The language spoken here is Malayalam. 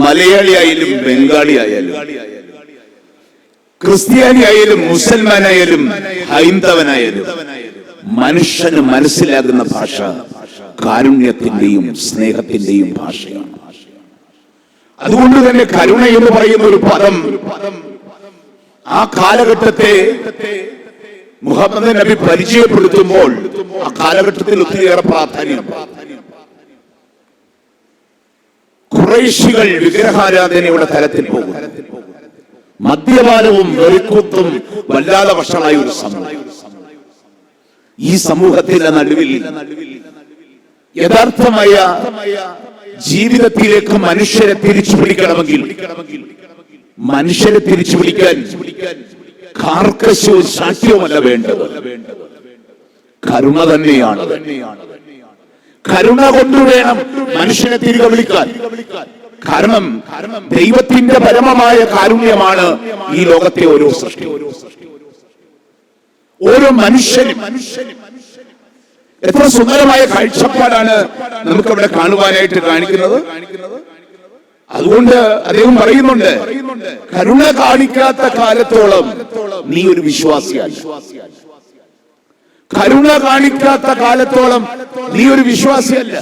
മലയാളി ആയാലും ബംഗാളി ആയാലും ക്രിസ്ത്യാനി ആയാലും മുസൽമാനായാലും ഹൈന്ദവനായാലും മനുഷ്യന് മനസ്സിലാകുന്ന ഭാഷ കാരുണ്യത്തിന്റെയും സ്നേഹത്തിന്റെയും ഭാഷയാണ്. അതുകൊണ്ട് തന്നെ കരുണ എന്ന് പറയുന്ന ഒരു പദം ആ കാലഘട്ടത്തെ മുഹമ്മദ് നബി പരിചയപ്പെടുത്തുമ്പോൾ ആ കാലഘട്ടത്തിൽ ഒത്തിരിയേറെ പ്രാധാന്യം. കുറേശികൾ വിഗ്രഹാരാധനയുടെ തലത്തിൽ പോകും മദ്യപാനവും വെറുക്കുത്തും വല്ലാതെ വഷളായ ഒരു സമൂഹം. ഈ സമൂഹത്തിന്റെ നടുവിൽ യഥാർത്ഥമായ ജീവിതത്തിലേക്ക് മനുഷ്യരെ തിരിച്ചു പിടിക്കണമെങ്കിൽ മനുഷ്യരെ തിരിച്ചു പിടിക്കാൻ കാർക്കശവും സാക്ഷ്യവുമല്ല വേണ്ടത്. കരുണ തന്നെയാണ്. കരുണ കൊണ്ടുവേണം മനുഷ്യനെ തിരികെ വിളിക്കാൻ. കാരണം ദൈവത്തിന്റെ പരമമായ കാരുണ്യമാണ് ഈ ലോകത്തെ ഓരോ സൃഷ്ടി ഓരോ മനുഷ്യനും എത്ര സുന്ദരമായ കാഴ്ചപ്പാടാണ് നമുക്ക് അവിടെ കാണുവാനായിട്ട് കാണിക്കുന്നത്? അതുകൊണ്ട് അദ്ദേഹം പറയുന്നുണ്ട് കരുണ കാണിക്കാത്ത കാലത്തോളം നീ ഒരു വിശ്വാസിയല്ല. കരുണ കാണിക്കാത്ത കാലത്തോളം നീ ഒരു വിശ്വാസിയല്ല.